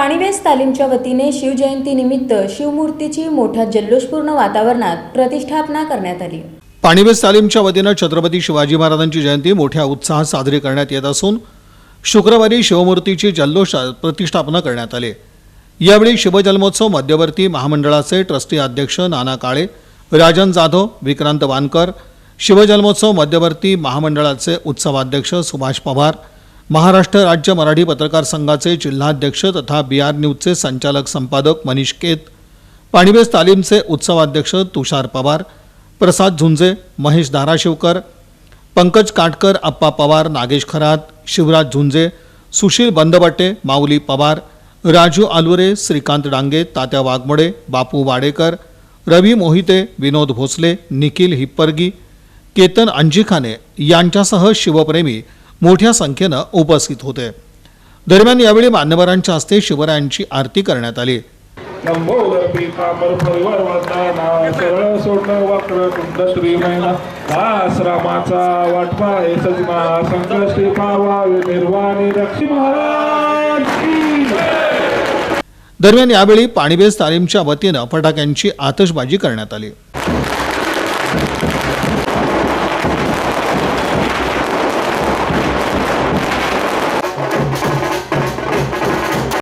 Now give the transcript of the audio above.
पाणीवेस तालीमच्या वतीने शिवजयंतीनिमित्त शिवमूर्तीची मोठ्या जल्लोषपूर्ण वातावरणात प्रतिष्ठापना करण्यात आली. पाणीवेस तालीमच्या वतीनं छत्रपती शिवाजी महाराजांची जयंती मोठ्या उत्साहात साजरी करण्यात येत असून शुक्रवारी शिवमूर्तीची जल्लोषात प्रतिष्ठापना करण्यात आली. यावेळी शिवजन्मोत्सव मध्यवर्ती महामंडळाचे ट्रस्टी अध्यक्ष नाना काळे राजन जाधव विक्रांत वानकर शिवजन्मोत्सव मध्यवर्ती महामंडळाचे उत्सवाध्यक्ष सुभाष पवार महाराष्ट्र राज्य मराठी पत्रकार संघाचे जिल्हाध्यक्ष तथा बी आर न्यूजचे संचालक संपादक मनीष केत पाणीबेस तालीमचे उत्सवाध्यक्ष तुषार पवार प्रसाद झुंजे महेश धाराशिवकर पंकज काटकर अप्पा पवार नागेश खरात शिवराज झुंजे सुशील बंदबट्टे माऊली पवार राजू आलुरे श्रीकांत डांगे तात्या वाघमोडे बापू वाडेकर रवी मोहिते विनोद भोसले निखिल हिप्परगी केतन अंजिखाने यांच्यासह शिवप्रेमी मोठ्या संख्येनं उपस्थित होते. दरम्यान यावेळी मान्यवरांच्या हस्ते शिवरायांची आरती करण्यात आली. दरम्यान यावेळी पाणीवेस तालीमच्या वतीनं फटाक्यांची आतषबाजी करण्यात आली.